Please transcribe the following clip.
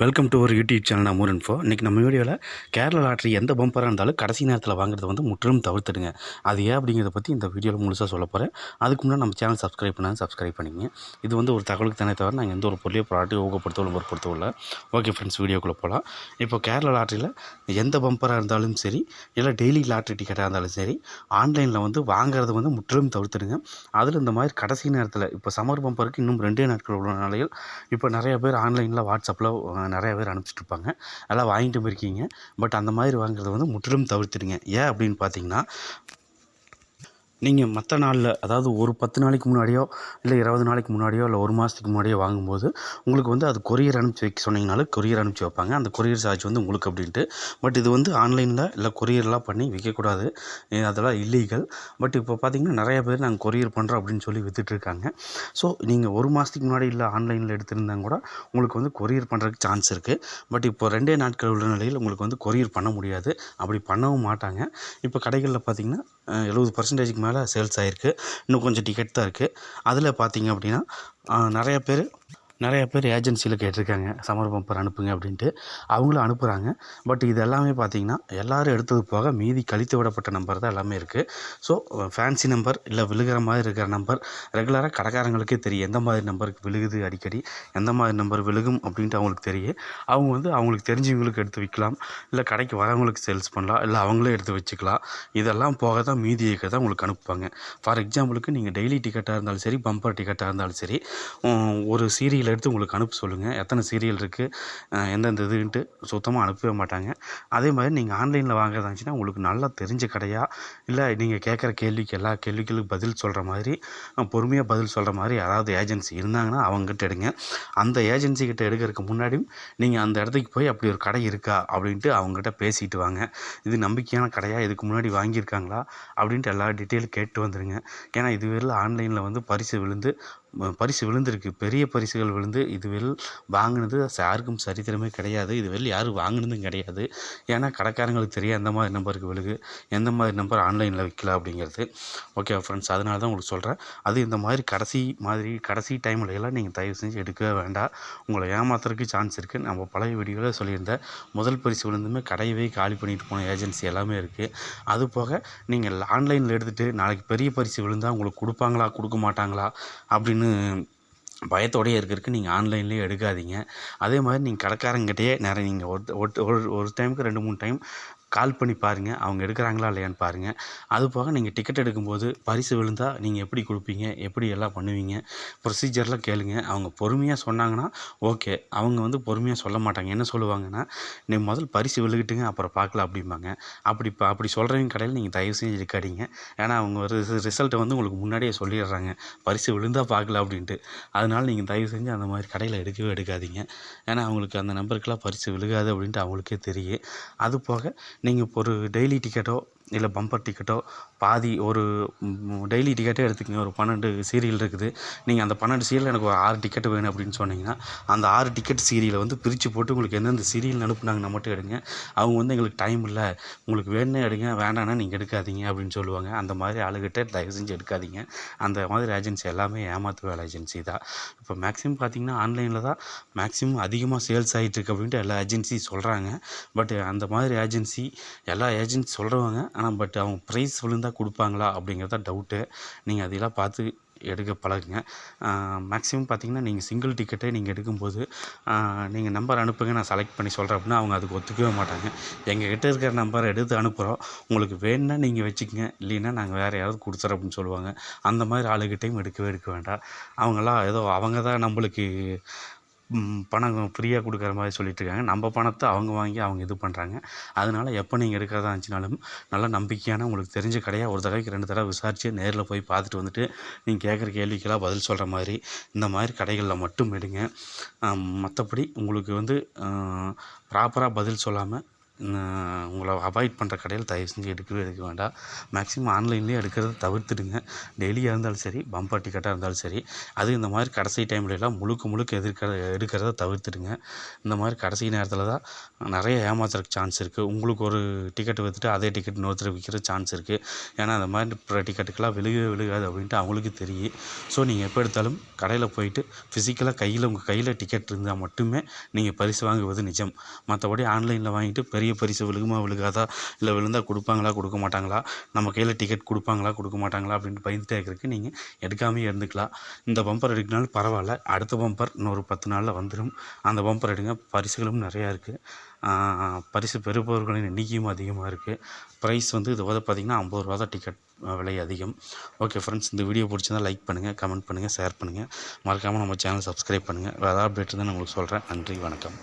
Welcome to ஒரு YouTube channel நான் more info. இன்றைக்கி நம்ம வீடியோவில் கேரளா லாட்ரி எந்த பம்பராக இருந்தாலும் கடைசி நேரத்தில் வாங்குறத வந்து முற்றிலும் தவிர்த்துடுங்க. அது ஏன் அப்படிங்கிறத பற்றி இந்த வீடியோவில் முழுசாக சொல்ல போகிறேன் அதுக்கு முன்னாடி நம்ம சேனல் சப்ஸ்கிரைப் பண்ணால் சப்ஸ்கிரைப் பண்ணிங்க இது வந்து ஒரு தகவலுக்கு தானே தவிர நாங்கள் எந்த ஒரு பொருளையோ ப்ராடக்ட்டையும் ஊக்கப்படுத்தவோ பொருட்படுத்தவோ இல்லை. ஓகே ஃப்ரெண்ட்ஸ் வீடியோக்குள்ளே போகலாம் இப்போ கேரளா லாட்ரியில் எந்த பம்பராக இருந்தாலும் சரி இல்லை டெய்லி லாட்ரி டிக்கெட்டாக இருந்தாலும் சரி ஆன்லைனில் வந்து வாங்குறது வந்து முற்றிலும் தவிர்த்துடுங்க. அதில் இந்த மாதிரி கடைசி நேரத்தில் இப்போ சம்மர் பம்பருக்கு இன்னும் ரெண்டே நாட்கள் உள்ள நிலையில் இப்போ நிறைய பேர் ஆன்லைனில் வாட்ஸ்அப்பில் நிறைய பேர் அனுப்பிச்சிட்ருப்பாங்க நல்லா எல்லாம் வாங்கிட்டு போயிருக்கீங்க. பட் அந்த மாதிரி வாங்குறத வந்து முற்றிலும் தவிர்த்துடுங்க. ஏன் அப்படின்னு பார்த்தீங்கன்னா நீங்கள் மற்ற நாளில் அதாவது ஒரு பத்து நாளைக்கு முன்னாடியோ இல்லை இருபது நாளைக்கு முன்னாடியோ இல்லை ஒரு மாதத்துக்கு முன்னாடியோ வாங்கும்போது உங்களுக்கு வந்து அது கொரியர் அனுப்பிச்சி வைக்க சொன்னீங்கனாலும் கொரியர் அனுப்பிச்சி வைப்பாங்க. அந்த கொரியர் சார்ஜ் வந்து உங்களுக்கு அப்படின்ட்டு. பட் இது வந்து ஆன்லைனில் இல்லை கொரியர்லாம் பண்ணி விற்கக்கூடாது அதெல்லாம் இல்லீகல் பட் இப்போ பார்த்தீங்கன்னா நிறைய பேர் நாங்கள் கொரியர் பண்ணுறோம் அப்படின்னு சொல்லி விற்றுட்ருக்காங்க ஸோ நீங்கள் ஒரு மாதத்துக்கு முன்னாடி இல்லை ஆன்லைனில் எடுத்திருந்தாங்க கூட உங்களுக்கு வந்து கொரியர் பண்ணுறதுக்கு சான்ஸ் இருக்குது பட் இப்போ ரெண்டே நாட்கள் உள்ள நிலையில் உங்களுக்கு வந்து கொரியர் பண்ண முடியாது. அப்படி பண்ணவும் மாட்டாங்க. இப்போ கடைகளில் பார்த்தீங்கன்னா எழுபது பர்சன்டேஜுக்கு மேலே சேல்ஸ் ஆகிருக்கு இன்னும் கொஞ்சம் டிக்கெட் தான் இருக்குது அதில் பார்த்தீங்க அப்படின்னா நிறைய பேர் நிறையா பேர் ஏஜென்சியில் கேட்டிருக்காங்க. சம்மர் பம்பர் அனுப்புங்க அப்படின்ட்டு. அவங்களும் அனுப்புகிறாங்க பட் இது எல்லாமே பார்த்திங்கன்னா எல்லோரும் எடுத்தது போக மீதி கழித்து விடப்பட்ட நம்பர் தான் எல்லாமே இருக்குது ஸோ ஃபேன்சி நம்பர் இல்லை விழுகிற மாதிரி இருக்கிற நம்பர் ரெகுலராக கடைக்காரங்களுக்கே தெரியும். எந்த மாதிரி நம்பருக்கு விழுகுது அடிக்கடி எந்த மாதிரி நம்பர் விழுகும் அப்படின்ட்டு அவங்களுக்கு தெரியும். அவங்க வந்து அவங்களுக்கு தெரிஞ்சவங்களுக்கு எடுத்து விற்கலாம். இல்லை கடைக்கு வரவங்களுக்கு சேல்ஸ் பண்ணலாம். இல்லை அவங்களே எடுத்து வச்சுக்கலாம். இதெல்லாம் போக தான் மீதி இருக்கிறத உங்களுக்கு அனுப்புவாங்க. ஃபார் எக்ஸாம்பிளுக்கு நீங்கள் டெய்லி டிக்கெட்டாக இருந்தாலும் சரி பம்பர் டிக்கெட்டாக இருந்தாலும் சரி ஒரு சீரியல் எடுத்து உங்களுக்கு அனுப்ப சொல்லுங்கள் எத்தனை சீரியல் இருக்குது எந்தெந்த இதுன்ட்டு சுத்தமாக அனுப்பவே மாட்டாங்க. அதே மாதிரி நீங்கள் ஆன்லைனில் வாங்குறதா இருந்துச்சுன்னா உங்களுக்கு நல்லா தெரிஞ்ச கடையா இல்லை நீங்கள் கேட்குற கேள்விக்கு எல்லா கேள்விகளுக்கும் பதில் சொல்கிற மாதிரி பொறுமையாக பதில் சொல்கிற மாதிரி யாராவது ஏஜென்சி இருந்தாங்கன்னா அவங்ககிட்ட எடுங்க. அந்த ஏஜென்சி கிட்ட எடுக்கிறதுக்கு முன்னாடியும் நீங்கள் அந்த இடத்துக்கு போய் அப்படி ஒரு கடை இருக்கா அப்படின்ட்டு அவங்ககிட்ட பேசிட்டு வாங்க. இது நம்பிக்கையான கடையாக இதுக்கு முன்னாடி வாங்கியிருக்காங்களா அப்படின்ட்டு எல்லா டீட்டெயில் கேட்டு வந்துடுங்க ஏன்னா இதுவரையில் ஆன்லைனில் வந்து பரிசு விழுந்து பரிசு விழுந்திருக்கு. பெரிய பரிசுகள் விழுந்து இதுவரையில் வாங்கினது யாருக்கும் சரித்திரமே கிடையாது. இதுவரையில் யாரும் வாங்கினதும் கிடையாது. ஏன்னா கடைக்காரங்களுக்கு தெரியும் எந்த மாதிரி நம்பருக்கு விழுகு எந்த மாதிரி நம்பர் ஆன்லைனில் விற்கலாம் அப்படிங்கிறது. ஓகே ஃப்ரெண்ட்ஸ் அதனால தான் உங்களுக்கு சொல்கிறேன் அது இந்த மாதிரி கடைசி மாதிரி கடைசி டைமில் எல்லாம் நீங்கள் தயவு செஞ்சு எடுக்கவே வேண்டாம். உங்களை ஏமாத்துறதுக்கு சான்ஸ் இருக்குது நம்ம பழைய வீடியோவில் சொல்லியிருந்தேன் முதல் பரிசு விழுந்துமே கடையவே காலி பண்ணிட்டு போன ஏஜென்சி எல்லாமே இருக்குது அது போக நீங்கள் ஆன்லைனில் எடுத்துகிட்டு நாளைக்கு பெரிய பரிசு விழுந்தால் உங்களுக்கு கொடுப்பாங்களா கொடுக்க மாட்டாங்களா அப்படின்னு பயத்தோடயே இருக்கிறதுக்கு நீங்கள் ஆன்லைன்லேயே எடுக்காதீங்க. அதே மாதிரி நீங்கள் கடைக்காரங்கிட்டயே நிறைய நீங்கள் ஒரு ஒரு- ஒரு ஒரு டைமுக்கு ரெண்டு மூணு டைம் கால் பண்ணி பாருங்கள் அவங்க எடுக்கிறாங்களா இல்லையான்னு பாருங்கள் அது போக நீங்கள் டிக்கெட் எடுக்கும்போது பரிசு விழுந்தால் நீங்கள் எப்படி கொடுப்பீங்க எப்படி எல்லாம் பண்ணுவீங்க ப்ரொசீஜர்லாம் கேளுங்க. அவங்க பொறுமையாக சொன்னாங்கன்னா ஓகே அவங்க வந்து பொறுமையாக சொல்ல மாட்டாங்க. என்ன சொல்லுவாங்கன்னா நீ முதல் பரிசு விழுகிட்டுங்க அப்புறம் பார்க்கலாம் அப்படிம்பாங்க. அப்படி இப்போ அப்படி சொல்கிறவங்க கடையில் நீங்கள் தயவு செஞ்சு இருக்காதீங்க. ஏன்னா அவங்க ஒரு ரிசல்ட்டை வந்து உங்களுக்கு முன்னாடியே சொல்லிடுறாங்க. பரிசு விழுந்தால் பார்க்கலாம் அப்படின்ட்டு. அதனால நீங்கள் தயவு செஞ்சு அந்த மாதிரி கடையில் எடுக்கவே எடுக்காதீங்க. ஏன்னா அவங்களுக்கு அந்த நம்பருக்கெல்லாம் பரிசு விழுகாது அப்படின்ட்டு அவங்களுக்கே தெரியும். அது போக நீங்கள் இப்போ ஒரு டெய்லி டிக்கெட்டோ இல்லை பம்பர் டிக்கெட்டோ பாதி ஒரு டெய்லி டிக்கெட்டே எடுத்துக்கங்க. ஒரு பன்னெண்டு சீரியல் இருக்குது. நீங்கள் அந்த பன்னெண்டு சீரியல் எனக்கு ஒரு ஆறு டிக்கெட் வேணும் அப்படின்னு சொன்னீங்கன்னா அந்த ஆறு டிக்கெட் சீரியலை வந்து பிரித்து போட்டு உங்களுக்கு எந்தெந்த சீரியல் அனுப்புனாங்கன்னா மட்டும் எடுங்க. அவங்க வந்து எங்களுக்கு டைம் இல்லை. உங்களுக்கு வேணும்னா எடுங்க வேண்டாம்னா நீங்கள் எடுக்காதீங்க அப்படின்னு சொல்லுவாங்க. அந்த மாதிரி ஆளுகிட்ட தயவு செஞ்சு எடுக்காதீங்க. அந்த மாதிரி ஏஜென்சி எல்லாமே ஏமாத்து வேலை ஏஜென்சி தான். இப்போ மேக்ஸிமம் பார்த்தீங்கன்னா ஆன்லைனில் தான் மேக்ஸிமம் அதிகமாக சேல்ஸ் ஆகிட்டு இருக்கு அப்படின்ட்டு எல்லா ஏஜென்சி சொல்கிறாங்க பட் அந்த மாதிரி ஏஜென்சி எல்லா ஏஜென்சி சொல்கிறவங்க ஆனால் பட் அவங்க ப்ரைஸ் விழுந்தால் கொடுப்பாங்களா அப்படிங்கிறது தான் டவுட்டு நீங்கள் அதையெல்லாம் பார்த்து எடுக்க பழகுங்க. மேக்ஸிமம் பார்த்தீங்கன்னா நீங்கள் சிங்கிள் டிக்கெட்டே நீங்கள் எடுக்கும்போது நீங்கள் நம்பர் அனுப்புங்க. நான் செலக்ட் பண்ணி சொல்கிறேன் அப்படின்னா அவங்க அதுக்கு ஒத்துக்கவே மாட்டாங்க. எங்கள் கிட்டே இருக்கிற நம்பரை எடுத்து அனுப்புகிறோம் உங்களுக்கு வேணும்னா நீங்கள் வச்சுக்கங்க. இல்லைன்னா நாங்கள் வேறு யாராவது கொடுத்துறோம் அப்படின்னு சொல்லுவாங்க. அந்த மாதிரி ஆளுகிட்டையும் எடுக்கவே எடுக்க வேண்டாம். அவங்களாம் ஏதோ அவங்க தான் நம்மளுக்கு பணம் ஃப்ரீயாக கொடுக்குற மாதிரி சொல்லிகிட்ருக்காங்க நம்ம பணத்தை அவங்க வாங்கி அவங்க இது பண்ணுறாங்க அதனால் எப்போ நீங்கள் எடுக்கிறதா இருந்துச்சுனாலும் நல்ல நம்பிக்கையான உங்களுக்கு தெரிஞ்ச கடையாக ஒரு தடவைக்கு ரெண்டு தடவை விசாரித்து நேரில் போய் பார்த்துட்டு வந்துட்டு நீங்கள் கேட்குற கேள்விக்கெல்லாம் பதில் சொல்கிற மாதிரி இந்த மாதிரி கடைகளில் மட்டும் எடுங்க. மற்றபடி உங்களுக்கு வந்து ப்ராப்பராக பதில் சொல்லாமல் உங்களை அவாய்ட் பண்ணுற கடையில் தயவு செஞ்சு எடுக்கவே எடுக்க வேண்டாம். மேக்ஸிமம் ஆன்லைன்லேயே எடுக்கிறத தவிர்த்துடுங்க. டெய்லியாக இருந்தாலும் சரி பம்பர் டிக்கெட்டாக இருந்தாலும் சரி அது இந்த மாதிரி கடைசி டைம்லலாம் முழுக்க முழுக்க எதிர்க்கிற எடுக்கிறத தவிர்த்துடுங்க. இந்த மாதிரி கடைசி நேரத்தில் தான் நிறைய ஏமாத்துறதுக்கு சான்ஸ் இருக்குது உங்களுக்கு ஒரு டிக்கெட் விற்றுட்டு அதே டிக்கெட் இன்னொருத்தர் விற்கிற சான்ஸ் இருக்குது ஏன்னா அந்த மாதிரி டிக்கெட்டுக்கெல்லாம் விழுகவே விழுகாது அப்படின்ட்டு அவங்களுக்கு தெரியும். ஸோ நீங்கள் எப்போ எடுத்தாலும் கடையில் போயிட்டு ஃபிசிக்கலாக கையில் உங்கள் கையில் டிக்கெட் இருந்தால் மட்டுமே நீங்கள் பரிசு வாங்குவது நிஜம். மற்றபடி ஆன்லைனில் வாங்கிட்டு பெரிய பரிசு விழுகுமா விழுகாதா? இல்லை விழுந்தால் கொடுப்பாங்களா கொடுக்க மாட்டாங்களா? நம்ம கையில் டிக்கெட் கொடுப்பாங்களா கொடுக்க மாட்டாங்களா? அப்படின்ட்டு பயந்துட்டே இருக்கிறதுக்கு நீங்கள் எடுக்காமே இருந்துக்கலாம். இந்த பம்பர் எடுக்கினாலும் பரவாயில்ல. அடுத்த பம்பர் இன்னொரு பத்து நாளில் வந்துடும் அந்த பம்பர் எடுங்க. பரிசுகளும் நிறையா இருக்குது பரிசு பெறுபவர்களின் எண்ணிக்கையும் அதிகமாக இருக்குது ப்ரைஸ் வந்து இது வந்து பார்த்திங்கன்னா ஐம்பது ரூபா தான் டிக்கெட் விலை அதிகம். ஓகே ஃப்ரெண்ட்ஸ் இந்த வீடியோ பிடிச்சிருந்தா லைக் பண்ணுங்கள் கமெண்ட் பண்ணுங்கள் ஷேர் பண்ணுங்கள் மறக்காமல் நம்ம சேனல் சப்ஸ்கிரைப் பண்ணுங்கள் வேறு அப்டேட் இருந்தால் நான் உங்களுக்கு சொல்கிறேன் நன்றி வணக்கம்.